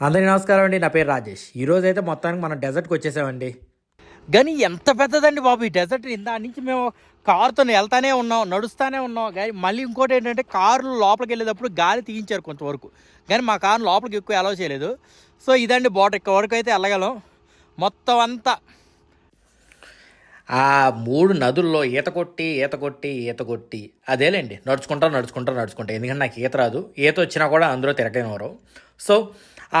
అందరికీ నమస్కారం అండి. నా పేరు రాజేష్. ఈరోజు అయితే మొత్తానికి మనం డెజర్ట్కి వచ్చేసామండి. కానీ ఎంత పెద్దదండి బాబు ఈ డెజర్ట్? ఇందా నుంచి మేము కారుతో వెళ్తానే ఉన్నాం నడుస్తానే ఉన్నాం. కానీ మళ్ళీ ఇంకోటి ఏంటంటే కారు లోపలికి వెళ్ళేటప్పుడు గాలి తీయించారు కొంతవరకు. కానీ మా కారు లోపలికి ఎక్కువ అలౌ చేయలేదు. సో ఇదండి బోట్. ఇక్కడ వరకు అయితే వెళ్ళగలం. మొత్తం అంతా. ఆ మూడు నదుల్లో ఈత కొట్టి ఈత కొట్టి ఈత కొట్టి అదేలేండి. నడుచుకుంటా నడుచుకుంటా నడుచుకుంటా. ఎందుకంటే నాకు ఈత రాదు. ఈత వచ్చినా కూడా అందులో తిరగనివ్వరు సో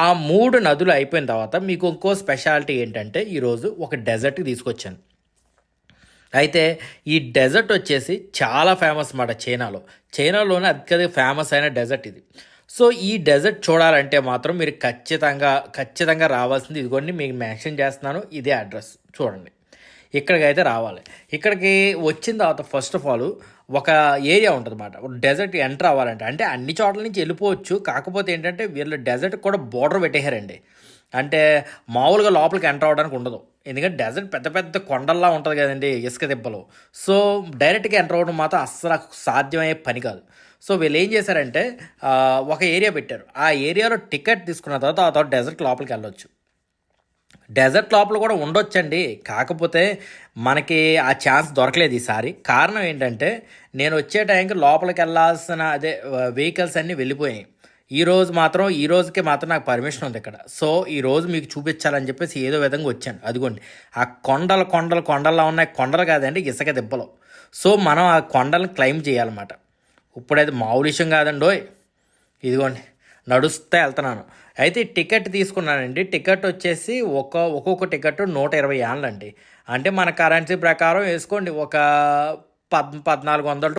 ఆ మూడు నదులు అయిపోయిన తర్వాత మీకు ఇంకో స్పెషాలిటీ ఏంటంటే ఈరోజు ఒక డెజర్ట్కి తీసుకొచ్చాను. అయితే ఈ డెజర్ట్ వచ్చేసి చాలా ఫేమస్ అన్నమాట చైనాలో. చైనాలోనే అత్యధిక ఫేమస్ అయిన డెజర్ట్ ఇది. సో ఈ డెజర్ట్ చూడాలంటే మాత్రం మీరు ఖచ్చితంగా ఖచ్చితంగా రావాల్సింది ఇదిగోండి మీకు మెన్షన్ చేస్తున్నాను ఇదే అడ్రస్ చూడండి. ఇక్కడికి అయితే రావాలి. ఇక్కడికి వచ్చిన తర్వాత ఫస్ట్ ఆఫ్ ఆల్ ఒక ఏరియా ఉంటుంది అన్నమాట డెజర్ట్ ఎంటర్ అవ్వాలంటే అంటే అన్ని చోట్ల నుంచి వెళ్ళిపోవచ్చు. కాకపోతే ఏంటంటే వీళ్ళు డెజర్ట్ కూడా బోర్డర్ పెట్టేశారండి. అంటే మామూలుగా లోపలికి ఎంటర్ అవ్వడానికి ఉండదు. ఎందుకంటే డెజర్ట్ పెద్ద పెద్ద కొండల్లా ఉంటుంది కదండి ఇసుక దెబ్బలు. సో డైరెక్ట్గా ఎంటర్ అవ్వడం మాత్రం అస్సలు సాధ్యమయ్యే పని కాదు. సో వీళ్ళు ఏం చేశారంటే ఒక ఏరియా పెట్టారు. ఆ ఏరియాలో టికెట్ తీసుకున్న తర్వాత ఆ తర్వాత డెజర్ట్ లోపలికి వెళ్ళొచ్చు. డెజర్ట్ లోపల కూడా ఉండొచ్చండి. కాకపోతే మనకి ఆ ఛాన్స్ దొరకలేదు ఈసారి. కారణం ఏంటంటే నేను వచ్చే టైంకి లోపలికి వెళ్ళాల్సిన అదే వెహికల్స్ అన్నీ వెళ్ళిపోయాయి ఈ రోజు మాత్రం ఈ రోజుకి మాత్రం నాకు పర్మిషన్ ఉంది ఇక్కడ. సో ఈ రోజు మీకు చూపించాలని చెప్పేసి ఏదో విధంగా వచ్చాను. అదిగోండి. ఆ కొండలు కొండలు కొండల్లో ఉన్నాయి. కొండలు కాదండి ఇసుక దెబ్బలు. సో మనం ఆ కొండలను క్లైమ్ చేయాలన్నమాట. ఇప్పుడైతే మామూలు విషయం కాదండోయ్. ఇదిగోండి. నడుస్తే వెళ్తున్నాను. అయితే టికెట్ తీసుకున్నానండి. టికెట్ వచ్చేసి ఒక ఒక్కొక్క టికెట్ నూట ఇరవై అండి అంటే మన కరెన్సీ ప్రకారం వేసుకోండి ఒక పద్ పద్నాలుగు వందలు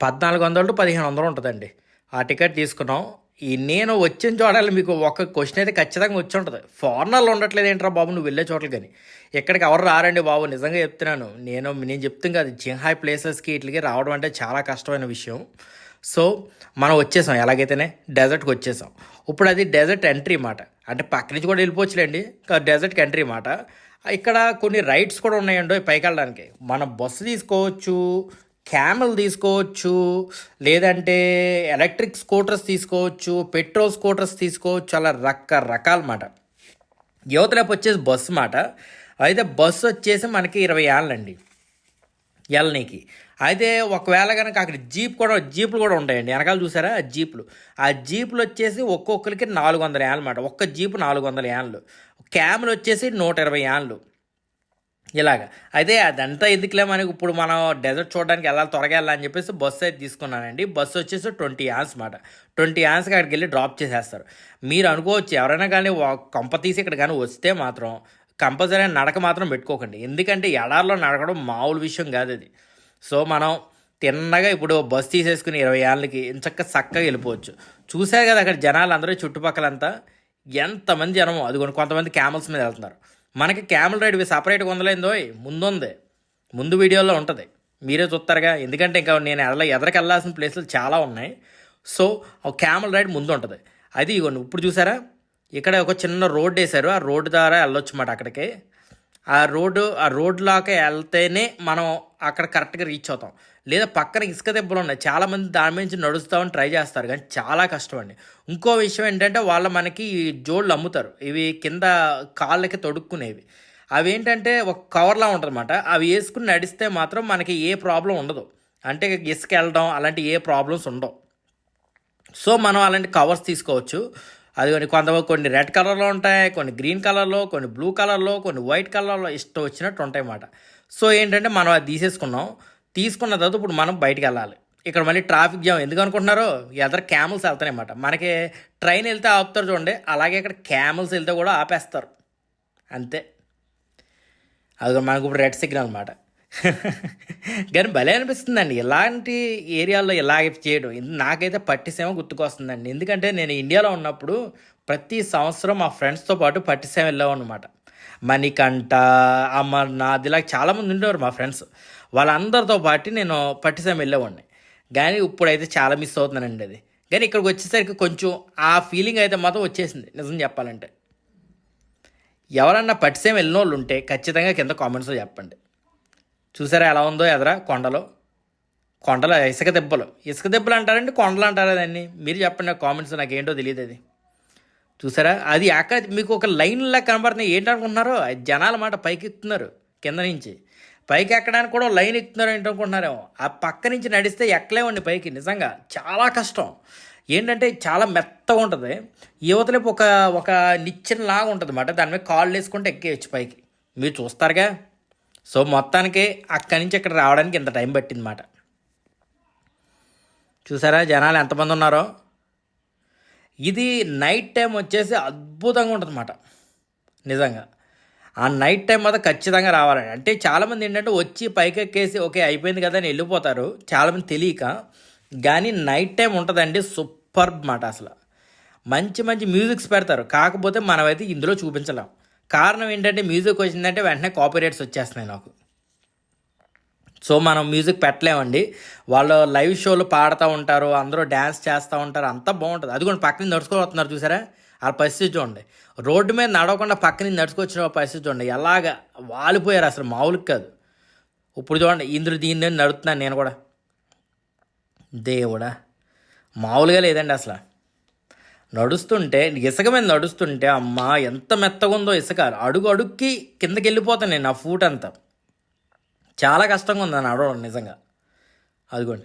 పద్నాలుగు వందలు టు పదిహేను వందలు ఉంటుందండి. ఆ టికెట్ తీసుకున్నాం. ఈ నేను వచ్చిన చోటలు మీకు ఒక క్వశ్చన్ అయితే ఖచ్చితంగా వచ్చి ఉంటుంది. ఫారినర్లు ఉండట్లేదు ఏంట్రా బాబు నువ్వు వెళ్ళే చోట్ల కానీ ఇక్కడికి ఎవరు రారండి బాబు? నిజంగా చెప్తున్నాను. నేను నేను చెప్తాను కదా జింహాయ్ ప్లేసెస్కి ఇట్లకి రావడం అంటే చాలా కష్టమైన విషయం. సో మనం వచ్చేసాం ఎలాగైతేనే డెజర్ట్కి వచ్చేసాం. ఇప్పుడు అది డెజర్ట్ ఎంట్రీ మాట. అంటే పక్క నుంచి కూడా వెళ్ళిపోవచ్చులేండి డెజర్ట్కి ఎంట్రీ మాట. ఇక్కడ కొన్ని రైడ్స్ కూడా ఉన్నాయండి పైకి వెళ్ళడానికి. మనం బస్సు తీసుకోవచ్చు క్యామెల్ తీసుకోవచ్చు లేదంటే ఎలక్ట్రిక్ స్కూటర్స్ తీసుకోవచ్చు పెట్రోల్ స్కూటర్స్ తీసుకోవచ్చు అలా రకరకాల మాట. యువతలేపు వచ్చేసి బస్సు మాట. అయితే బస్సు వచ్చేసి మనకి ఇరవై ఏళ్ళండి. ఎల్నీకి. అయితే ఒకవేళ కనుక అక్కడ జీప్ కూడా జీపులు కూడా ఉంటాయండి. వెనకాల చూసారా? ఆ జీపులు. ఆ జీపులు వచ్చేసి ఒక్కొక్కరికి నాలుగు వందల యాన్లు అనమాట ఒక్క జీపు నాలుగు వందల యాన్లు. క్యామ్లు వచ్చేసి నూట ఇరవై యాన్లు. ఇలాగ. అయితే అదంతా ఎందుకులే మనకి ఇప్పుడు మనం డెజర్ట్ చూడడానికి వెళ్ళాలి త్వరగా వెళ్ళాలని చెప్పేసి బస్సు అయితే తీసుకున్నానండి. బస్సు వచ్చేసి ట్వంటీ యాన్స్ అనమాట ట్వంటీ యాన్స్కి అక్కడికి వెళ్ళి డ్రాప్ చేసేస్తారు. మీరు అనుకోవచ్చు ఎవరైనా కానీ కంప కొంప తీసి ఇక్కడ కానీ వస్తే మాత్రం కంపల్సరీ నడక మాత్రం పెట్టుకోకండి. ఎందుకంటే ఎడారిలో నడకడం మామూలు విషయం కాదు అది. సో మనం తిన్నగా ఇప్పుడు బస్ తీసేసుకుని ఇరవై ఏళ్ళకి ఇంచక్క చక్కగా వెళ్ళిపోవచ్చు. చూసారు కదా అక్కడ జనాలు అందరూ చుట్టుపక్కలంతా? ఎంతమంది జనమో? అది కొంతమంది క్యామల్స్ మీద వెళ్తున్నారు. మనకి క్యామల్ రైడ్ సపరేట్గా ఉందలేందో ముందుంది. ముందు వీడియోలో ఉంటుంది. మీరే చూస్తారుగా. ఎందుకంటే ఇంకా నేను ఎదల ఎదరికి వెళ్ళాల్సిన ప్లేసులు చాలా ఉన్నాయి. సో ఆ రైడ్ ముందు ఉంటుంది. అది ఇగోండి ఇప్పుడు చూసారా? ఇక్కడ ఒక చిన్న రోడ్ వేశారు. ఆ రోడ్డు ద్వారా వెళ్ళొచ్చు మాట అక్కడికి. ఆ రోడ్డు ఆ రోడ్లోకి వెళ్తేనే మనం అక్కడ కరెక్ట్గా రీచ్ అవుతాం. లేదా పక్కన ఇసుక దెబ్బలు ఉన్నాయి. చాలామంది దాని నుంచి నడుస్తామని ట్రై చేస్తారు. కానీ చాలా కష్టం అండి ఇంకో విషయం ఏంటంటే వాళ్ళు మనకి ఈ జోళ్ళు అమ్ముతారు. ఇవి కింద కాళ్ళకి తొడుక్కునేవి. అవి ఏంటంటే ఒక కవర్లా ఉంటుందన్నమాట. అవి వేసుకుని నడిస్తే మాత్రం మనకి ఏ ప్రాబ్లం ఉండదు. అంటే ఇసుక వెళ్ళడం అలాంటి ఏ ప్రాబ్లమ్స్ ఉండవు. సో మనం అలాంటి కవర్స్ తీసుకోవచ్చు. అది కొంత కొన్ని రెడ్ కలర్లో ఉంటాయి కొన్ని గ్రీన్ కలర్లో కొన్ని బ్లూ కలర్లో కొన్ని వైట్ కలర్లో ఇష్టం వచ్చినట్టు ఉంటాయి అన్నమాట సో ఏంటంటే మనం అది తీసేసుకున్నాం. తీసుకున్న తర్వాత ఇప్పుడు మనం బయటికి వెళ్ళాలి. ఇక్కడ మళ్ళీ ట్రాఫిక్ జామ్ ఎందుకు అనుకుంటున్నారు ఎదర క్యామల్స్ వెళ్తాయన్నమాట మనకి ట్రైన్ వెళ్తే ఆపుతారు చూడండి అలాగే ఇక్కడ క్యామల్స్ వెళ్తే కూడా ఆపేస్తారు. అంతే. అది మనకు ఇప్పుడు రెడ్ సిగ్నల్ అనమాట కానీ భలే అనిపిస్తుందండి. ఇలాంటి ఏరియాల్లో ఇలాగ చేయడం. ఇది నాకైతే పట్టిసేమ గుర్తుకొస్తుందండి. ఎందుకంటే నేను ఇండియాలో ఉన్నప్పుడు ప్రతి సంవత్సరం మా ఫ్రెండ్స్తో పాటు పట్టిసేమ వెళ్ళాం అనమాట మణికంఠ అమర్నాథ్ ఇలా చాలామంది ఉండేవారు మా ఫ్రెండ్స్. వాళ్ళందరితో పాటు నేను పట్టిసేమ వెళ్ళేవాడిని. కానీ ఇప్పుడైతే చాలా మిస్ అవుతున్నానండి అది. కానీ ఇక్కడికి వచ్చేసరికి కొంచెం ఆ ఫీలింగ్ అయితే మాత్రం వచ్చేసింది నిజం చెప్పాలంటే. ఎవరన్నా పట్టిసేమ వెళ్ళిన వాళ్ళు ఉంటే ఖచ్చితంగా కింద కామెంట్స్లో చెప్పండి. చూసారా ఎలా ఉందో ఎదరా? కొండలో. కొండలు ఇసుక దెబ్బలు. ఇసుక దెబ్బలు అంటారండి కొండలు అంటారా దాన్ని మీరు చెప్పండి కామెంట్స్ నాకు ఏంటో తెలియదు అది. చూసారా? అది అక్కడ మీకు ఒక లైన్లా కనబడుతున్నాయి. ఏంటనుకుంటున్నారో? అనుకుంటున్నారో జనాల మాట పైకి ఎక్కుతున్నారు కింద నుంచి. పైకి ఎక్కడానికి కూడా లైన్ ఎక్కుతున్నారు ఏంటనుకుంటున్నారేమో? ఆ పక్క నుంచి నడిస్తే ఎక్కలేమండి పైకి. నిజంగా చాలా కష్టం. ఏంటంటే చాలా మెత్తగా ఉంటుంది. యువతలేపు ఒక ఒక నిచ్చెన లాగా ఉంటుంది అన్నమాట. దాని మీద కాళ్ళు వేసుకుంటే ఎక్కేయచ్చు పైకి. మీరు చూస్తారుగా? సో మొత్తానికి అక్కడి నుంచి ఇక్కడ రావడానికి ఇంత టైం పట్టిందన్నమాట. చూసారా జనాలు ఎంతమంది ఉన్నారో? ఇది నైట్ టైం వచ్చేసి అద్భుతంగా ఉంటుందన్నమాట. నిజంగా. ఆ నైట్ టైం మాత్రం ఖచ్చితంగా రావాలండి అంటే చాలామంది ఏంటంటే వచ్చి పైకి ఎక్కేసి ఓకే అయిపోయింది కదా అని వెళ్ళిపోతారు. చాలామంది తెలియక. కానీ నైట్ టైం ఉంటుందండి సూపర్ మాట అసలు. మంచి మంచి మ్యూజిక్స్ పెడతారు. కాకపోతే మనమైతే ఇందులో చూపించలేం. కారణం ఏంటంటే మ్యూజిక్ వచ్చిందంటే వెంటనే కాపీరైట్స్ వచ్చేస్తున్నాయి నాకు. సో మనం మ్యూజిక్ పెట్టలేమండి. వాళ్ళు లైవ్ షోలు పాడుతూ ఉంటారు అందరూ డ్యాన్స్ చేస్తూ ఉంటారు అంతా బాగుంటుంది. అది కూడా పక్కన నడుచుకొని వస్తున్నారు చూసారా? వాళ్ళ పరిస్థితి చూడండి. రోడ్డు మీద నడవకుండా పక్కన నడుచుకొచ్చిన పరిస్థితి చూడండి. ఎలాగ వాలిపోయారు అసలు మామూలుగా కాదు. ఇప్పుడు చూడండి ఇందులో దీన్ని నడుతున్నాను నేను కూడా. దేవుడా. మామూలుగా లేదండి అసలు. నడుస్తుంటే ఇసుక మీద నడుస్తుంటే అమ్మ ఎంత మెత్తగా ఉందో ఇసుక. అడుగు అడుక్కి కిందకి వెళ్ళిపోతాను నేను ఆ ఫూట్ అంతా. చాలా కష్టంగా ఉంది నడవడం నిజంగా. అదిగోండి.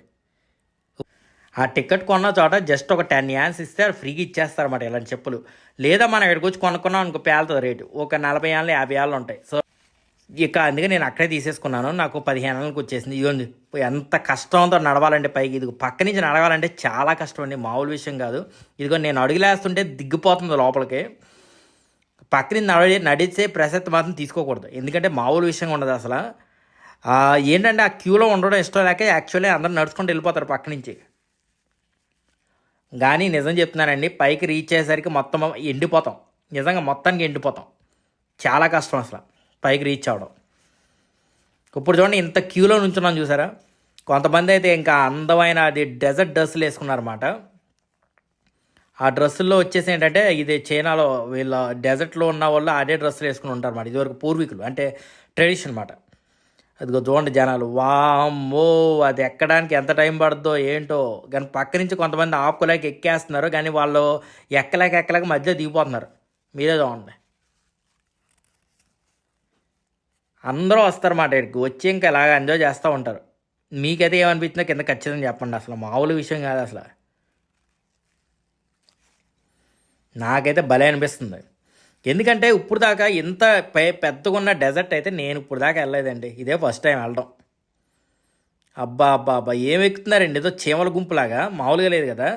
ఆ టికెట్ కొన్న చోట జస్ట్ ఒక టెన్ యాన్స్ ఇస్తే ఫ్రీగా ఇచ్చేస్తారన్నమాట ఇలాంటి చెప్పులు. లేదా మనం ఇక్కడికి వచ్చి కొనుక్కున్నాం అనుకో పేలుతుంది రేటు. ఒక నలభై ఏళ్ళు యాభై ఏళ్ళు ఉంటాయి. సో ఇక అందుకే నేను అక్కడే తీసేసుకున్నాను. నాకు పదిహేను నెలలకు వచ్చేసింది. ఇదిగోండి ఎంత కష్టంతో నడవాలంటే పైకి. ఇది పక్క నుంచి నడవాలంటే చాలా కష్టం అండి. మామూలు విషయం కాదు. ఇదిగో నేను అడుగులేస్తుంటే దిగ్గిపోతుంది లోపలికి. పక్క నుంచి నడి నడిచే ప్రసక్తి మాత్రం తీసుకోకూడదు. ఎందుకంటే మామూలు విషయం ఉండదు అసలు. ఏంటంటే ఆ క్యూలో ఉండడం ఇష్టం లేక యాక్చువల్లీ అందరూ నడుచుకుంటూ వెళ్ళిపోతారు పక్క నుంచి. కానీ నిజం చెప్తున్నానండి పైకి రీచ్ అయ్యేసరికి మొత్తం ఎండిపోతాం. నిజంగా మొత్తానికి ఎండిపోతాం. చాలా కష్టం అసలు. పైకి రీచ్ అవ్వడం. ఇప్పుడు చూడండి ఇంత క్యూలో నుంచున్నాం చూసారా? కొంతమంది అయితే ఇంకా అందమైన అది డెజర్ట్ డ్రెస్సులు వేసుకున్నారన్నమాట. ఆ డ్రెస్సుల్లో వచ్చేసి ఏంటంటే ఇది చైనాలో వీళ్ళ డెజర్ట్లో ఉన్న వాళ్ళు అదే డ్రెస్సులు వేసుకుని ఉంటారన్నమాట. ఇదివరకు పూర్వీకులు అంటే ట్రెడిషన్ అన్నమాట. అదిగో చూడండి జనాలు వామ్మో అది ఎక్కడానికి ఎంత టైం పడుతుందో ఏంటో. కానీ పక్క నుంచి కొంతమంది ఆపుకోలేక ఎక్కేస్తున్నారు కానీ వాళ్ళు ఎక్కలేక ఎక్కలేక మధ్య దిగిపోతున్నారు. మీరే చూడండి. అందరూ వస్తారన్నమాట ఇక్కడికి వచ్చి ఇంకా ఇలాగ ఎంజాయ్ చేస్తూ ఉంటారు. మీకైతే ఏమనిపించిందో కింద ఖచ్చితంగా చెప్పండి అసలు. మామూలు విషయం కాదు అసలు. నాకైతే భలే అనిపిస్తుంది. ఎందుకంటే ఇప్పుడు దాకా ఇంత పై పెద్దగా ఉన్న డెజర్ట్ అయితే నేను ఇప్పుడు దాకా వెళ్ళలేదండి. ఇదే ఫస్ట్ టైం వెళ్ళడం. అబ్బా అబ్బా అబ్బా ఏం ఎక్కుతున్నారండి? ఏదో చీమల గుంపులాగా. మామూలుగా లేదు కదా.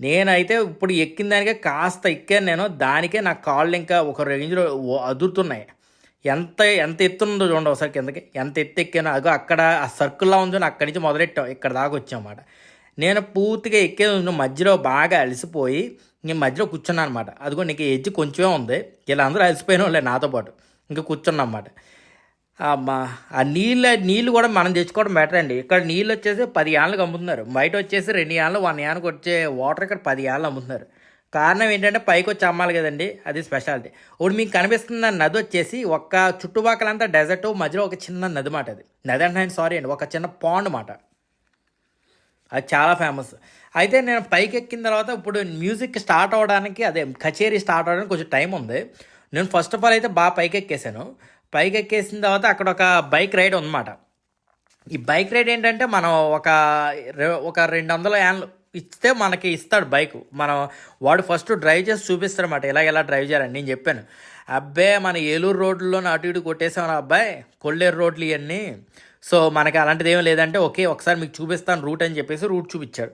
నేనైతే ఇప్పుడు ఎక్కిన దానికే కాస్త ఎక్కాను నేను. దానికే నా కాళ్ళు ఇంకా ఒక రేంజ్లో అదురుతున్నాయి. ఎంత ఎంత ఎత్తుందో చూడండి ఒకసారి కిందకి. ఎంత ఎత్తు ఎక్కాను అగో అక్కడ ఆ సర్కిల్లో ఉందో అక్కడి నుంచి మొదలెట్టాం ఇక్కడ దాకా వచ్చామన్నమాట. నేను పూర్తిగా ఎక్కే మధ్యలో బాగా అలసిపోయి నేను మధ్యలో కూర్చున్నాను అనమాట అదిగో నీకు ఎజ్జి కొంచెమే ఉంది. ఇలా అందరూ అలసిపోయిన వాళ్ళే నాతో పాటు. ఇంకా కూర్చున్నా అన్నమాట ఆ నీళ్ళ నీళ్ళు కూడా మనం తెచ్చుకోవడం బెటర్ అండి. ఇక్కడ నీళ్ళు వచ్చేసి పది ఏళ్ళకి అమ్ముతున్నారు. బయట వచ్చేసి రెండు ఏళ్ళు వన్ ఏళ్ళకి వచ్చే వాటర్ ఇక్కడ పది ఏళ్ళు అమ్ముతున్నారు. కారణం ఏంటంటే పైకి వచ్చి అమ్మాలి కదండి అది స్పెషాలిటీ ఇప్పుడు మీకు కనిపిస్తున్న నది వచ్చేసి ఒక్క చుట్టుపక్కలంతా డెజర్ట్ మధ్యలో ఒక చిన్న నది మాట అది. నది అంటే సారీ అండి ఒక చిన్న పాండ్ మాట. అది చాలా ఫేమస్ అయితే నేను పైకి ఎక్కిన తర్వాత ఇప్పుడు మ్యూజిక్ స్టార్ట్ అవ్వడానికి అదే కచేరీ స్టార్ట్ అవ్వడానికి కొంచెం టైం ఉంది. నేను ఫస్ట్ ఆఫ్ ఆల్ అయితే బాగా పైకి ఎక్కేసాను. పైకి ఎక్కేసిన తర్వాత అక్కడ ఒక బైక్ రైడ్ ఉందన్నమాట. ఈ బైక్ రైడ్ ఏంటంటే మనం ఒక ఒక రెండు వందల యాన్లు ఇస్తే మనకి ఇస్తాడు బైక్. మనం వాడు ఫస్ట్ డ్రైవ్ చేసి చూపిస్తాడనమాట ఇలా ఎలా డ్రైవ్ చేయాలని నేను చెప్పాను. అబ్బే మన ఏలూరు రోడ్లలో అటు ఇటు కొట్టేసాం అబ్బాయి. కొల్లేరు రోడ్లు ఇవన్నీ సో మనకి అలాంటిది ఏం లేదంటే ఓకే ఒకసారి మీకు చూపిస్తాను రూట్ అని చెప్పేసి రూట్ చూపించాడు.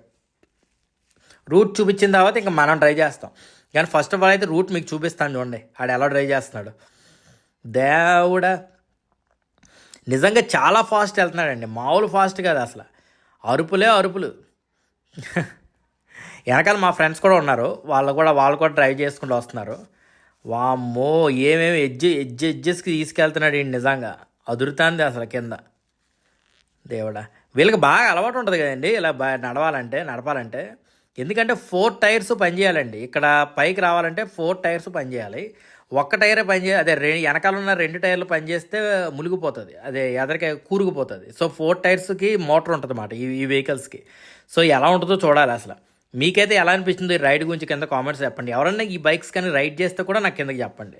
రూట్ చూపించిన తర్వాత ఇంకా మనం డ్రైవ్ చేస్తాం. కానీ ఫస్ట్ ఆఫ్ ఆల్ అయితే రూట్ మీకు చూపిస్తాను చూడండి. ఆడు ఎలా డ్రైవ్ చేస్తున్నాడు. దేవుడా. నిజంగా చాలా ఫాస్ట్ వెళ్తున్నాడండి. మామూలు ఫాస్ట్ కాదు అసలు. అరుపులే అరుపులు. వెనకాల మా ఫ్రెండ్స్ కూడా ఉన్నారు. వాళ్ళు కూడా వాళ్ళు కూడా డ్రైవ్ చేసుకుంటూ వస్తున్నారు. వామ్మో ఏమేమి ఎడ్జ్ ఎడ్జ్ ఎడ్జెస్కి తీసుకెళ్తున్నాడు ఈ నిజంగా. అదురుతాంది అసలు కింద. దేవుడా. వీళ్ళకి బాగా అలవాటు ఉంటుంది కదండి. ఇలా బా నడవాలంటే నడపాలంటే. ఎందుకంటే ఫోర్ టైర్స్ పనిచేయాలండి ఇక్కడ పైకి రావాలంటే ఫోర్ టైర్స్ పనిచేయాలి ఒక్క టైరే పనిచే అదే రె వెనకాల ఉన్న రెండు టైర్లు పనిచేస్తే మునిగిపోతుంది. అదే ఎదరికే కూరుకుపోతుంది. సో ఫోర్ టైర్స్కి మోటార్ ఉంటుంది అన్నమాట ఈ ఈ వెహికల్స్కి. సో ఎలా ఉంటుందో చూడాలి అసలు. మీకైతే ఎలా అనిపించింది రైడ్ గురించి కింద కామెంట్స్ చెప్పండి. ఎవరన్నా ఈ బైక్స్ కానీ రైడ్ చేస్తే కూడా నాకు కిందకి చెప్పండి.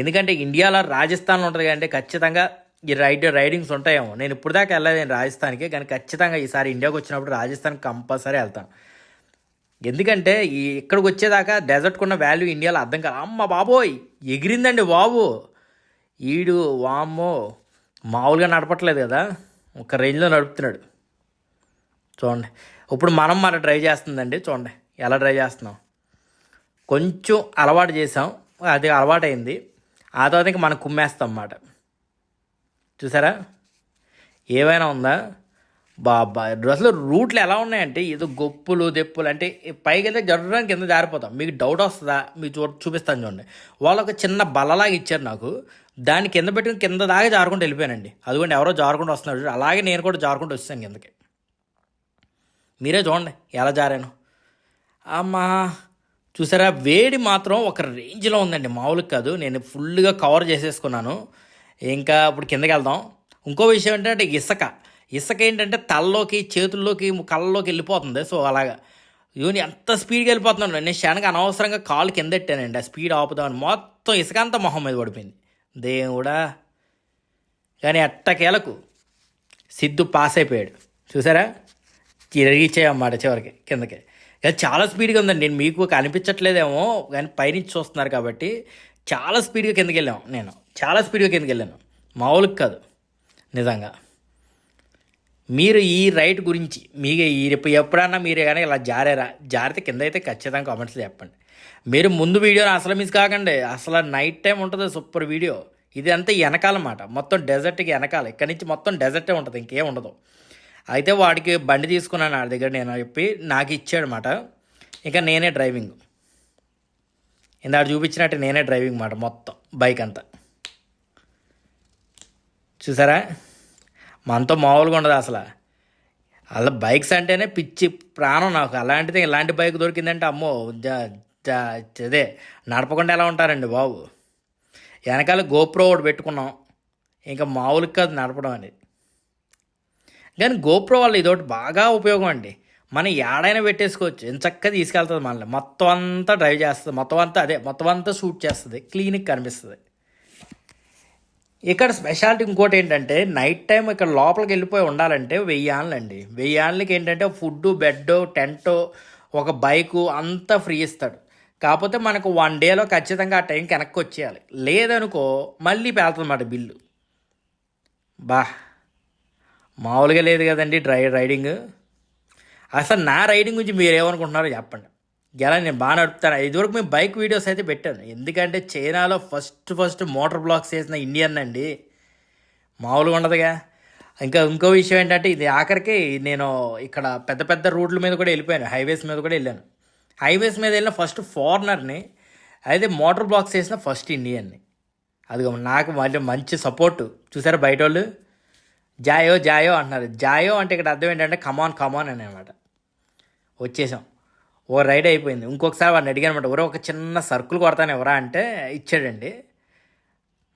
ఎందుకంటే ఇండియాలో రాజస్థాన్లో ఉంటుంది కంటే ఖచ్చితంగా ఈ రైడ్ రైడింగ్స్ ఉంటాయేమో. నేను ఇప్పుడు దాకా వెళ్ళలేదు రాజస్థాన్కి కానీ ఖచ్చితంగా ఈసారి ఇండియాకి వచ్చినప్పుడు రాజస్థాన్ కంపల్సరీ వెళ్తాను. ఎందుకంటే ఈ ఇక్కడికి వచ్చేదాకా డెజర్ట్కున్న వాల్యూ ఇండియాలో అర్థం కాదు అమ్మ బాబోయ్ ఎగిరిందండి బాబు. ఈడు వామ్మో మామూలుగా నడపట్లేదు కదా. ఒక రేంజ్లో నడుపుతున్నాడు. చూడండి. ఇప్పుడు మనం మన డ్రైవ్ చేస్తుందండి చూడండి. ఎలా డ్రైవ్ చేస్తున్నాం? కొంచెం అలవాటు చేసాం అది అలవాటు అయింది ఆ తర్వాత ఇంకా మనం కుమ్మేస్తాం అన్నమాట. చూసారా? ఏమైనా ఉందా? బాబా అసలు రూట్లు ఎలా ఉన్నాయంటే ఏదో గొప్పులు దెప్పులు అంటే పైకి అయితే జరగడానికి కింద జారిపోతాం. మీకు డౌట్ వస్తుందా? మీకు చూ చూపిస్తాను చూడండి. వాళ్ళు ఒక చిన్న బల్లలాగా ఇచ్చారు నాకు. దాన్ని కింద పెట్టుకుని కింద దాకా జారుకుంటూ వెళ్ళిపోయానండి. అదిగోండి ఎవరో జారుకుంటూ వస్తున్నారు అలాగే నేను కూడా జారుకుంటూ వచ్చాను కిందకి. మీరే చూడండి ఎలా జారాను. అమ్మా చూసారా? వేడి మాత్రం ఒక రేంజ్లో ఉందండి. మామూలుగా కాదు. నేను ఫుల్గా కవర్ చేసేసుకున్నాను. ఇంకా ఇప్పుడు కిందకి వెళ్దాం. ఇంకో విషయం ఏంటంటే ఇసుక. ఇసుక ఏంటంటే తలలోకి చేతుల్లోకి కళ్ళలోకి వెళ్ళిపోతుంది. సో అలాగా. ఇవన్నీ ఎంత స్పీడ్గా వెళ్ళిపోతున్నాను నేను క్షణంగా అనవసరంగా కాలు కింద పెట్టానండి ఆ స్పీడ్ ఆపుదామని మొత్తం ఇసుక అంతా మొహం మీద పడిపోయింది. దేవుడా. కానీ ఎట్టకేలకు సిద్ధు పాస్ అయిపోయాడు. చూసారా? తిరిగిచ్చాయన్నమాట చివరికి కిందకి. కానీ చాలా స్పీడ్గా ఉందండి. నేను మీకు కనిపించట్లేదేమో కానీ పైనుంచి చూస్తున్నారు కాబట్టి చాలా స్పీడ్గా కిందకి వెళ్ళాము నేను. చాలా స్పీడ్గా కిందకి వెళ్ళాను. మామూలుగా కాదు. నిజంగా. మీరు ఈ రైట్ గురించి మీకు ఈ రేపు ఎప్పుడన్నా మీరు కానీ ఇలా జారేరా? జారితే కింద అయితే ఖచ్చితంగా కామెంట్స్ చెప్పండి. మీరు ముందు వీడియోని అసలు మిస్ కాకండి. అసలు నైట్ టైం ఉంటుంది సూపర్ వీడియో ఇది అంతా వెనకాలన్నమాట మొత్తం డెజర్ట్కి వెనకాల. ఇక్కడి నుంచి మొత్తం డెజర్టే ఉంటుంది ఇంకేం ఉండదు. అయితే వాడికి బండి తీసుకున్నాను ఆడి దగ్గర నేను చెప్పి నాకు ఇచ్చాడనమాట ఇంకా నేనే డ్రైవింగ్ ఇందాడు చూపించినట్టు నేనే డ్రైవింగ్ మాట మొత్తం బైక్ అంతా. చూసారా? మనతో మామూలుగా ఉండదు అసలు. అలా బైక్స్ అంటేనే పిచ్చి ప్రాణం నాకు. అలాంటిది ఇలాంటి బైక్ దొరికిందంటే అమ్మో అదే నడపకుండా ఎలా ఉంటారండి బాబు? వెనకాల గోప్రో ఒకటి పెట్టుకున్నాం. ఇంకా మామూలుగా కాదు నడపడం అనేది కానీ గోప్రో వల్ల ఇదొకటి బాగా ఉపయోగం అండి. మనం ఏడైనా పెట్టేసుకోవచ్చు. ఎంత చక్కగా తీసుకెళ్తుంది మనల్ని. మొత్తం అంతా డ్రైవ్ చేస్తుంది. మొత్తం అంతా అదే మొత్తం అంతా షూట్ చేస్తుంది. క్లీనిక్ కనిపిస్తుంది. ఇక్కడ స్పెషాలిటీ ఇంకోటి ఏంటంటే నైట్ టైం ఇక్కడ లోపలికి వెళ్ళిపోయి ఉండాలంటే వెయ్యి ఆన్లండి వెయ్యి ఆన్లకి ఏంటంటే ఫుడ్ బెడ్ టెంట్ ఒక బైకు అంతా ఫ్రీ ఇస్తాడు. కాకపోతే మనకు వన్ డేలో ఖచ్చితంగా ఆ టైంకి వెనక్కి వచ్చేయాలి. లేదనుకో మళ్ళీ పేలుతుందన్నమాట బిల్లు బా మామూలుగా లేదు కదండి డ్రై రైడింగ్ అసలు నా రైడింగ్ గురించి మీరు ఏమనుకుంటున్నారో చెప్పండి. ఎలా నేను బాగా నడుపుతాను. ఇదివరకు మేము బైక్ వీడియోస్ అయితే పెట్టాను. ఎందుకంటే చైనాలో ఫస్ట్ ఫస్ట్ మోటార్ బ్లాక్స్ చేసిన ఇండియన్ అండి. మామూలుగా ఉండదుగా. ఇంకా ఇంకో విషయం ఏంటంటే ఇది ఆఖరికి నేను ఇక్కడ పెద్ద పెద్ద రోడ్ల మీద కూడా వెళ్ళిపోయాను. హైవేస్ మీద కూడా వెళ్ళాను. హైవేస్ మీద వెళ్ళిన ఫస్ట్ ఫారినర్ని అయితే మోటార్ బ్లాక్స్ వేసిన ఫస్ట్ ఇండియన్ని. అది నాకు మళ్ళీ మంచి సపోర్ట్. చూసారా బయట వాళ్ళు జాయో జాయో అంటున్నారు. జాయో అంటే ఇక్కడ అర్థం ఏంటంటే కమాన్ కమాన్ అని అనమాట. వచ్చేసాం. ఓ రైడ్ అయిపోయింది. ఇంకొకసారి వాడిని అడిగాను అనమాట ఎవరో ఒక చిన్న సర్కిల్ కొడతాను ఎవరా? అంటే ఇచ్చాడండి.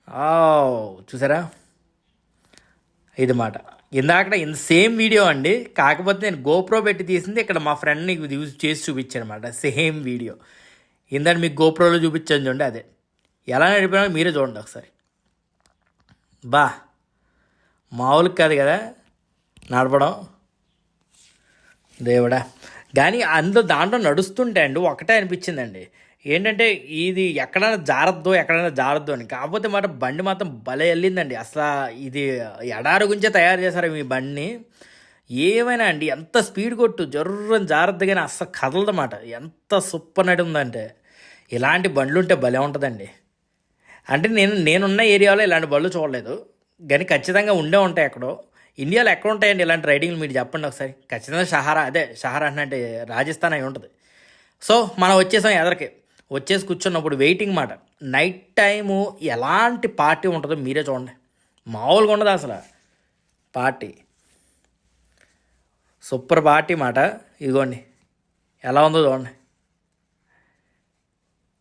ఆ చూసారా? ఇది మాట ఇందాక ఇంత సేమ్ వీడియో అండి. కాకపోతే నేను గోప్రో పెట్టి తీసింది ఇక్కడ మా ఫ్రెండ్ని యూజ్ చేసి చూపించాను అనమాట సేమ్ వీడియో ఇందాక మీకు గోప్రోలో చూపించాను చూడండి అదే. ఎలా నడిపినా మీరే చూడండి ఒకసారి. బా. మామూలుగా కాదు కదా నడపడం. దేవుడా. కానీ అందులో దాంట్లో నడుస్తుంటే అండి ఒకటే అనిపించిందండి. ఏంటంటే ఇది ఎక్కడైనా జారద్దు ఎక్కడైనా జారద్దు అని. కాకపోతే మాట బండి మాత్రం భలే వెళ్ళిందండి అసలు ఇది ఎడారి గురించే తయారు చేశారు మీ బండిని. ఏమైనా అండి ఎంత స్పీడ్ కొట్టు జర్రం జారద్దు కానీ అస్సలు కదలదన్నమాట ఎంత సూపర్ నడి ఉందంటే ఇలాంటి బండ్లు ఉంటే భలే ఉంటుందండి. అంటే నేను నేనున్న ఏరియాలో ఇలాంటి బళ్ళు చూడలేదు. కానీ ఖచ్చితంగా ఉండే ఉంటాయి ఎక్కడో. ఇండియాలో ఎక్కడ ఉంటాయండి ఇలాంటి రైడింగ్లు మీరు చెప్పండి ఒకసారి? ఖచ్చితంగా షహారా అదే షహారా అంటే రాజస్థాన్ అయి ఉంటుంది. సో మనం వచ్చేసాం ఎదరికి. వచ్చేసి కూర్చున్నప్పుడు వెయిటింగ్ మాట. నైట్ టైము ఎలాంటి పార్టీ ఉంటుందో మీరే చూడండి. మామూలుగా ఉండదు అసలు. పార్టీ. సూపర్ పార్టీ మాట. ఇదిగోండి. ఎలా ఉందో చూడండి.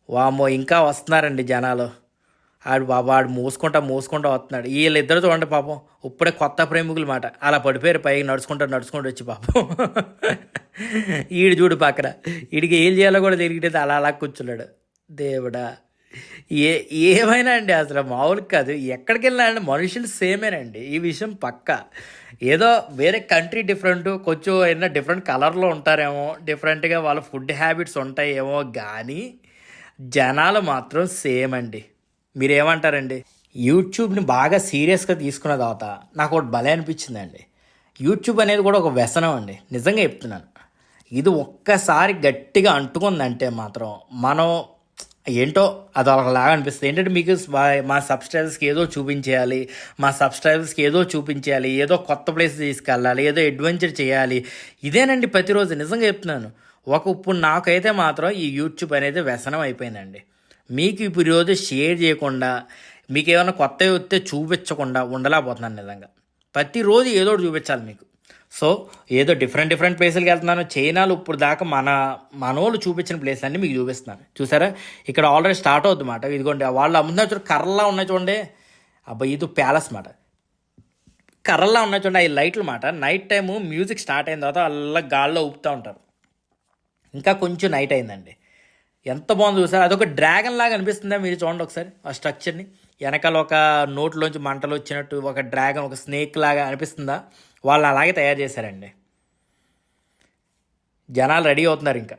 వామ్మో ఇంకా వస్తున్నారండి జనాలు. ఆడు బాబా ఆడు మూసుకుంటా మూసుకుంటా వస్తున్నాడు. వీళ్ళిద్దరు చూడండి పాపం ఇప్పుడే కొత్త ప్రేమికులు మాట అలా పడిపోయారు పైకి నడుచుకుంటా నడుచుకుంటూ వచ్చి పాపం. ఈడు చూడు పక్కన. ఈడికి ఏం చేయాలో కూడా తెలియట్లేదు అలా అలా కూర్చున్నాడు. దేవుడా. ఏ ఏమైనా అండి అసలు? మామూలు కాదు. ఎక్కడికి వెళ్ళినా అండి మనుషులు సేమేనండి. ఈ విషయం పక్క. ఏదో వేరే కంట్రీ డిఫరెంట్ కొంచెం ఏదైనా డిఫరెంట్ కలర్లో ఉంటారేమో డిఫరెంట్గా వాళ్ళ ఫుడ్ హ్యాబిట్స్ ఉంటాయేమో కానీ జనాలు మాత్రం సేమ్ అండి. మీరేమంటారండి? యూట్యూబ్ని బాగా సీరియస్గా తీసుకున్న తర్వాత నాకు ఒకటి భలే అనిపించిందండి. యూట్యూబ్ అనేది కూడా ఒక వ్యసనం అండి. నిజంగా చెప్తున్నాను. ఇది ఒక్కసారి గట్టిగా అంటుకుందంటే మాత్రం మనం ఏంటో అది ఒకలాగా అనిపిస్తుంది. ఏంటంటే మీకు మా- మా సబ్స్క్రైబర్స్కి ఏదో చూపించేయాలి మా సబ్స్క్రైబర్స్కి ఏదో చూపించేయాలి ఏదో కొత్త ప్లేస్ తీసుకెళ్ళాలి ఏదో అడ్వెంచర్ చేయాలి. ఇదేనండి ప్రతిరోజు. నిజంగా చెప్తున్నాను. ఒక ఇప్పుడు నాకైతే మాత్రం ఈ యూట్యూబ్ అనేది వ్యసనం అయిపోయిందండి. మీకు ఇప్పుడు ఈరోజు షేర్ చేయకుండా మీకు ఏమైనా కొత్తవి వస్తే చూపించకుండా ఉండలేకపోతున్నాను నిజంగా. ప్రతిరోజు ఏదో ఒకటి చూపించాలి మీకు. సో ఏదో డిఫరెంట్ డిఫరెంట్ ప్లేసులకి వెళ్తున్నాను. చైనాలో ఇప్పుడు దాకా మన మనోళ్ళు చూపించిన ప్లేస్ అన్ని మీకు చూపిస్తున్నాను. చూసారా? ఇక్కడ ఆల్రెడీ స్టార్ట్ అవుతుంది మాట ఇదిగోండి వాళ్ళు అమ్ముతున్నారు చూడండి కర్రలా ఉన్నాయి చూడండి. అబ్బాయి ఇది ప్యాలెస్ మాట. కర్రలా ఉన్నాయి చూడండి అవి లైట్లు మాట. నైట్ టైము మ్యూజిక్ స్టార్ట్ అయిన తర్వాత అలా గాల్లో ఊపుతూ ఉంటారు. ఇంకా కొంచెం నైట్ అయిందండి. ఎంత బాగుంది చూసారు? అదొక డ్రాగన్ లాగా అనిపిస్తుందా మీరు చూడండి ఒకసారి ఆ స్ట్రక్చర్ని వెనకాల ఒక నోట్లోంచి మంటలు వచ్చినట్టు ఒక డ్రాగన్ ఒక స్నేక్ లాగా అనిపిస్తుందా? వాళ్ళు అలాగే తయారు చేశారండి. జనాలు రెడీ అవుతున్నారు ఇంకా.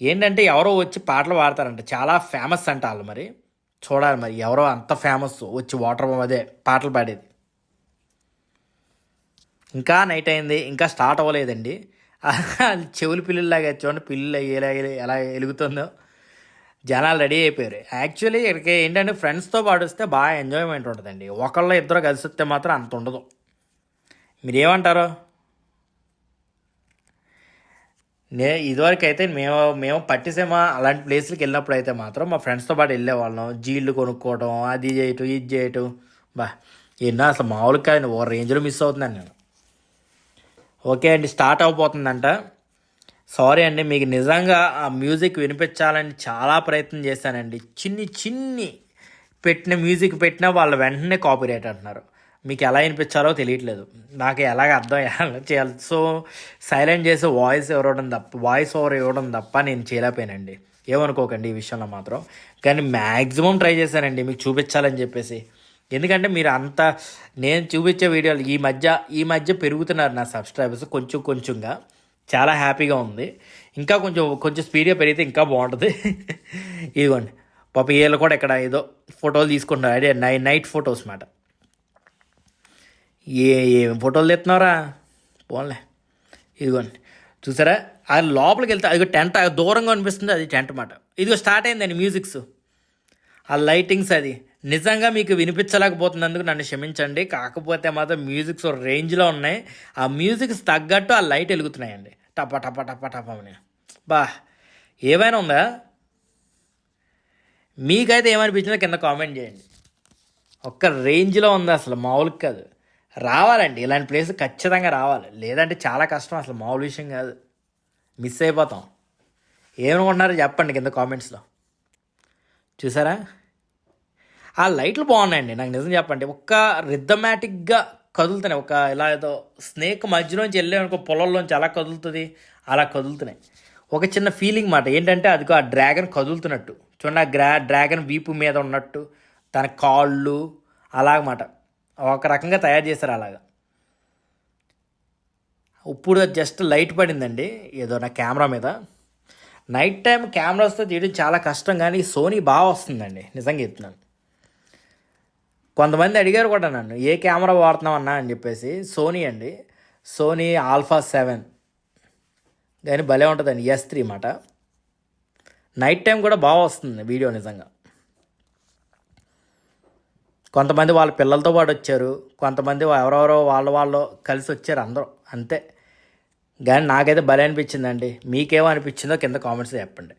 ఏంటంటే ఎవరో వచ్చి పాటలు పాడతారంట. చాలా ఫేమస్ అంట వాళ్ళు మరి. చూడాలి మరి ఎవరో అంత ఫేమస్ వచ్చి వాటర్ అదే పాటలు పాడేది. ఇంకా నైట్ అయింది ఇంకా స్టార్ట్ అవ్వలేదండి. చెవులు పిల్లులాగా చూడండి పిల్లలు ఎలా ఎలా వెలుగుతుందో జనాలు రెడీ అయిపోయారు. యాక్చువల్లీ ఇక్కడికి ఏంటంటే ఫ్రెండ్స్తో పాటు వస్తే బాగా ఎంజాయ్మెంట్ ఉంటుందండి. ఒకళ్ళు ఇద్దరు కలిసిస్తే మాత్రం అంత ఉండదు. మీరేమంటారు? నే ఇదివరకు అయితే మేము మేము పట్టిసీమ అలాంటి ప్లేస్లకి వెళ్ళినప్పుడు అయితే మాత్రం మా ఫ్రెండ్స్తో పాటు వెళ్ళేవాళ్ళం. జీళ్ళు కొనుక్కోవడం అది చేయటం ఇది చేయటం. బా ఎన్నో అసలు మామూలుగా ఓ రేంజ్లో మిస్ అవుతున్నాను నేను. ఓకే అండి స్టార్ట్ అవబోతుందంట. సారీ అండి మీకు నిజంగా ఆ మ్యూజిక్ వినిపించాలని చాలా ప్రయత్నం చేశానండి. చిన్ని చిన్ని పెట్టిన మ్యూజిక్ పెట్టినా వాళ్ళు వెంటనే కాపీరేట్ అంటున్నారు. మీకు ఎలా వినిపించాలో తెలియట్లేదు. నాకు ఎలాగ అర్థం ఎలా చేయాలి? సో సైలెంట్ చేసి వాయిస్ ఇవ్వడం తప్ప వాయిస్ ఓవర్ ఇవ్వడం తప్ప నేను చేయలేకపోయానండి. ఏమనుకోకండి ఈ విషయంలో మాత్రం. కానీ మ్యాక్సిమం ట్రై చేశానండి మీకు చూపించాలని చెప్పేసి. ఎందుకంటే మీరు అంత నేను చూపించే వీడియోలు ఈ మధ్య ఈ మధ్య పెరుగుతున్నారు నా సబ్స్క్రైబర్స్ కొంచెం కొంచెంగా. చాలా హ్యాపీగా ఉంది. ఇంకా కొంచెం కొంచెం స్పీడ్గా పెరిగితే ఇంకా బాగుంటుంది. ఇదిగోండి. పాప వీళ్ళు కూడా ఇక్కడ ఏదో ఫోటోలు తీసుకుంటున్నారు. అదే నై నైట్ ఫొటోస్ మాట. ఏ ఏం ఫోటోలు తెస్తున్నారా పోన్లే. ఇదిగోండి. చూసారా? అది లోపలికి వెళ్తే అది టెంట్ దూరంగా అనిపిస్తుంది అది టెంట్ మాట. ఇదిగో స్టార్ట్ అయిందండి మ్యూజిక్స్. ఆ లైటింగ్స్ అది. నిజంగా మీకు వినిపించలేకపోతున్నందుకు నన్ను క్షమించండి. కాకపోతే మాత్రం మ్యూజిక్స్ రేంజ్లో ఉన్నాయి. ఆ మ్యూజిక్స్ తగ్గట్టు ఆ లైట్ వెలుగుతున్నాయండి. టప టప టప టపమని బా ఏమైనా ఉందా? మీకైతే ఏమనిపించిందో కింద కామెంట్ చేయండి. ఒక్క రేంజ్లో ఉంది అసలు మామూలుగా కాదు. రావాలండి ఇలాంటి ప్లేస్ ఖచ్చితంగా రావాలి. లేదంటే చాలా కష్టం అసలు మామూలు విషయం కాదు. మిస్ అయిపోతాం. ఏమనుకుంటున్నారో చెప్పండి కింద కామెంట్స్లో. చూసారా? ఆ లైట్లు బాగున్నాయండి. నాకు నిజం చెప్పండి. ఒక్క రిథమాటిక్గా కదులుతున్నాయి. ఒక ఇలా ఏదో స్నేక్ మధ్యలోంచి వెళ్ళామనుకో పొలంలోంచి అలా కదులుతుంది అలా కదులుతున్నాయి. ఒక చిన్న ఫీలింగ్ మాట. ఏంటంటే అదిగో ఆ డ్రాగన్ కదులుతున్నట్టు. చూడండి ఆ గ్రా డ్రాగన్ వీపు మీద ఉన్నట్టు తన కాళ్ళు అలాగమాట ఒక రకంగా తయారు చేశారు అలాగా. ఇప్పుడు జస్ట్ లైట్ పడిందండి. ఏదో నా కెమెరా మీద. నైట్ టైం కెమెరాస్తో తీయడం చాలా కష్టం కానీ సోనీ బాగా వస్తుందండి. నిజంగా చెప్తున్నాను. కొంతమంది అడిగారు కూడా నన్ను ఏ కెమెరా వాడుతున్నావు అన్నా అని చెప్పేసి సోనీ అండి. Sony Alpha seven. కానీ భలే ఉంటుందండి ఎస్ త్రీ మాట నైట్ టైం కూడా బాగా వస్తుంది వీడియో నిజంగా. కొంతమంది వాళ్ళ పిల్లలతో పాటు వచ్చారు కొంతమంది ఎవరెవరో వాళ్ళ వాళ్ళు కలిసి వచ్చారు అందరూ అంతే. కానీ నాకైతే భలే అనిపించిందండి. మీకేమో అనిపించిందో కింద కామెంట్స్ చెప్పండి.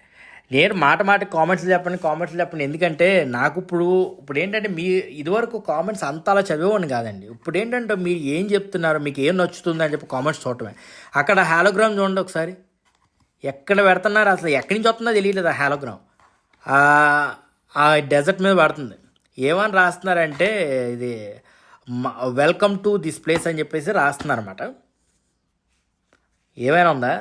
నేను మాట మాట కామెంట్స్ చెప్పండి కామెంట్స్ చెప్పండి ఎందుకంటే నాకు ఇప్పుడు ఇప్పుడు ఏంటంటే మీ ఇదివరకు కామెంట్స్ అంత అలా చదివేవాడిని కాదండి. ఇప్పుడు ఏంటంటే మీరు ఏం చెప్తున్నారు మీకు ఏం నచ్చుతుంది అని చెప్పి కామెంట్స్ చూడటమే. అక్కడ హాలోగ్రామ్ చూడండి ఒకసారి. ఎక్కడ పెడుతున్నారు అసలు? ఎక్కడి నుంచి వస్తుందో తెలియలేదు ఆ హాలోగ్రామ్ ఆ డెజర్ట్ మీద పడుతుంది. ఏమని రాస్తున్నారంటే ఇది వెల్కమ్ టు దిస్ ప్లేస్ అని చెప్పేసి రాస్తున్నారు అనమాట ఏమైనా ఉందా?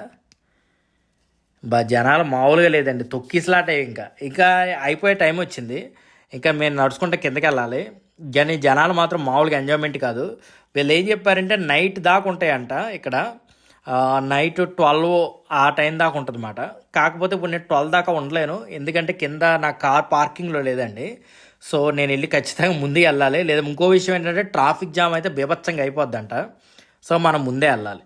బా జనాలు మామూలుగా లేదండి. తొక్కిసలాటే ఇంకా. ఇంకా అయిపోయే టైం వచ్చింది. ఇంకా మేము నడుచుకుంటే కిందకి వెళ్ళాలి. కానీ జనాలు మాత్రం మామూలుగా ఎంజాయ్మెంట్ కాదు. వీళ్ళు ఏం చెప్పారంటే నైట్ దాకా ఉంటాయంట ఇక్కడ. నైట్ ట్వెల్వ్ ఆ టైం దాకా ఉంటుంది అన్నమాట కాకపోతే ఇప్పుడు నేను ట్వెల్వ్ దాకా ఉండలేను. ఎందుకంటే కింద నా కార్ పార్కింగ్లో లేదండి. సో నేను వెళ్ళి ఖచ్చితంగా ముందే వెళ్ళాలి. లేదా ఇంకో విషయం ఏంటంటే ట్రాఫిక్ జామ్ అయితే బీభత్సంగా అయిపోద్దంట. సో మనం ముందే వెళ్ళాలి.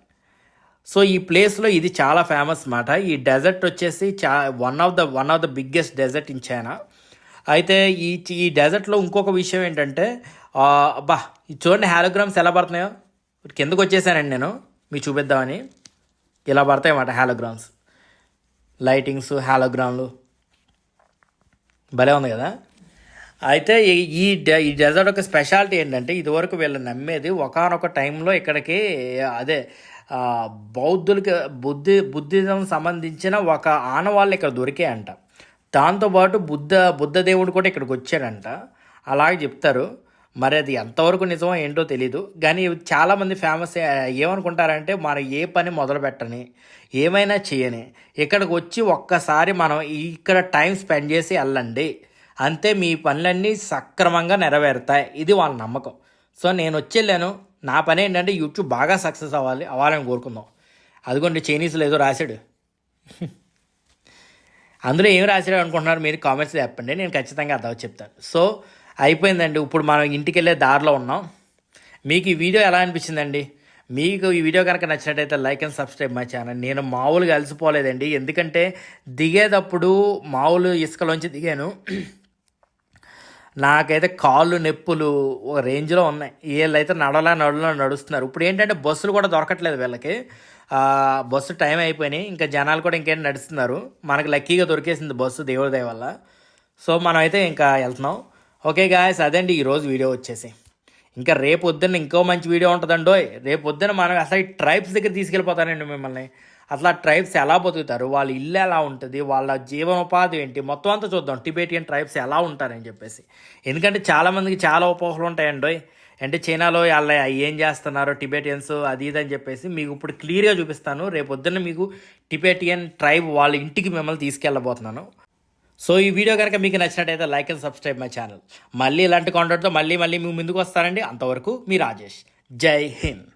సో ఈ ప్లేస్లో ఇది చాలా ఫేమస్ మాట ఈ డెజర్ట్ వచ్చేసి చా one of the one of the biggest desert in China. అయితే ఈ ఈ డెజర్ట్లో ఇంకొక విషయం ఏంటంటే అబ్బా ఇది చూడండి హాలోగ్రామ్స్ ఎలా పడుతున్నాయో. కిందకు వచ్చేసానండి నేను. మీకు చూపిద్దామని. ఇలా పడతాయి అన్నమాట హాలోగ్రామ్స్. లైటింగ్స్ హాలోగ్రామ్లు. భలే ఉంది కదా. అయితే ఈ- ఈ డె- ఈ డెజర్ట్ ఒక స్పెషాలిటీ ఏంటంటే ఇదివరకు వీళ్ళు నమ్మేది ఒకనొక టైంలో ఇక్కడికి అదే బౌద్ధులకి బుద్ధి బుద్ధిజం సంబంధించిన ఒక ఆనవాళ్ళు ఇక్కడ దొరికాయంట. దాంతోపాటు బుద్ధ బుద్ధ దేవుడు కూడా ఇక్కడికి వచ్చాడంట. అలాగే చెప్తారు మరి అది ఎంతవరకు నిజమో ఏంటో తెలీదు. కానీ చాలామంది ఫేమస్ ఏమనుకుంటారంటే మనం ఏ పని మొదలు పెట్టని ఏమైనా చేయని ఇక్కడికి వచ్చి ఒక్కసారి మనం ఇక్కడ టైం స్పెండ్ చేసి వెళ్ళండి. అంతే మీ పనులన్నీ సక్రమంగా నెరవేరుతాయి. ఇది వాళ్ళ నమ్మకం. సో నేను వచ్చి వెళ్ళాను. నా పని ఏంటంటే యూట్యూబ్ బాగా సక్సెస్ అవ్వాలి అవ్వాలని కోరుకుందాం. అదిగోండి చైనీస్లో ఏదో రాశాడు. అందులో ఏం రాశాడు అనుకుంటున్నారు మీరు? కామెంట్స్ చెప్పండి నేను ఖచ్చితంగా అర్థం చెప్తాను. సో అయిపోయిందండి. ఇప్పుడు మనం ఇంటికి వెళ్ళే దారిలో ఉన్నాం. మీకు ఈ వీడియో ఎలా అనిపించిందండి? మీకు ఈ వీడియో కనుక నచ్చినట్టయితే like and subscribe my channel. నేను మామూలుగా అలసిపోలేదండి. ఎందుకంటే దిగేటప్పుడు మామూలు ఇసుకలోంచి దిగాను. నాకైతే కాళ్ళు నొప్పులు ఒక రేంజ్లో ఉన్నాయి. వీళ్ళైతే నడలా నడలా నడుస్తున్నారు. ఇప్పుడు ఏంటంటే బస్సులు కూడా దొరకట్లేదు వీళ్ళకి. బస్సు టైం అయిపోయినాయి. ఇంకా జనాలు కూడా ఇంకేంటి నడుస్తున్నారు. మనకి లక్కీగా దొరికేసింది బస్సు దేవుడి దయ వల్ల. సో మనం అయితే ఇంకా వెళ్తున్నాం. ఓకే గాయస్ అదండి ఈరోజు వీడియో వచ్చేసి. ఇంకా రేపు పొద్దున్న ఇంకో మంచి వీడియో ఉంటుందండో రేపు పొద్దున్న మనం అసలు ట్రైబ్స్ దగ్గర తీసుకెళ్ళిపోతానండి మిమ్మల్ని. అట్లా ట్రైబ్స్ ఎలా బతుకుతారు? వాళ్ళ ఇల్లు ఎలా ఉంటుంది? వాళ్ళ జీవనోపాధి ఏంటి? మొత్తం అంతా చూద్దాం. టిబేటియన్ ట్రైబ్స్ ఎలా ఉంటారని చెప్పేసి. ఎందుకంటే చాలామందికి చాలా ఉపోహలు ఉంటాయండి అంటే చైనాలో వాళ్ళ ఏం చేస్తున్నారు టిబేటియన్స్ అది ఇది అని చెప్పేసి మీకు ఇప్పుడు క్లియర్గా చూపిస్తాను. రేపు పొద్దున్న మీకు టిబేటియన్ ట్రైబ్ వాళ్ళ ఇంటికి మిమ్మల్ని తీసుకెళ్ళబోతున్నాను. సో ఈ వీడియో కనుక మీకు నచ్చినట్టయితే like and subscribe my channel మళ్ళీ ఇలాంటి కాంటెంట్తో మళ్ళీ మళ్ళీ మీ ముందుకు వస్తానండి. అంతవరకు మీ రాజేష్. జై హింద్.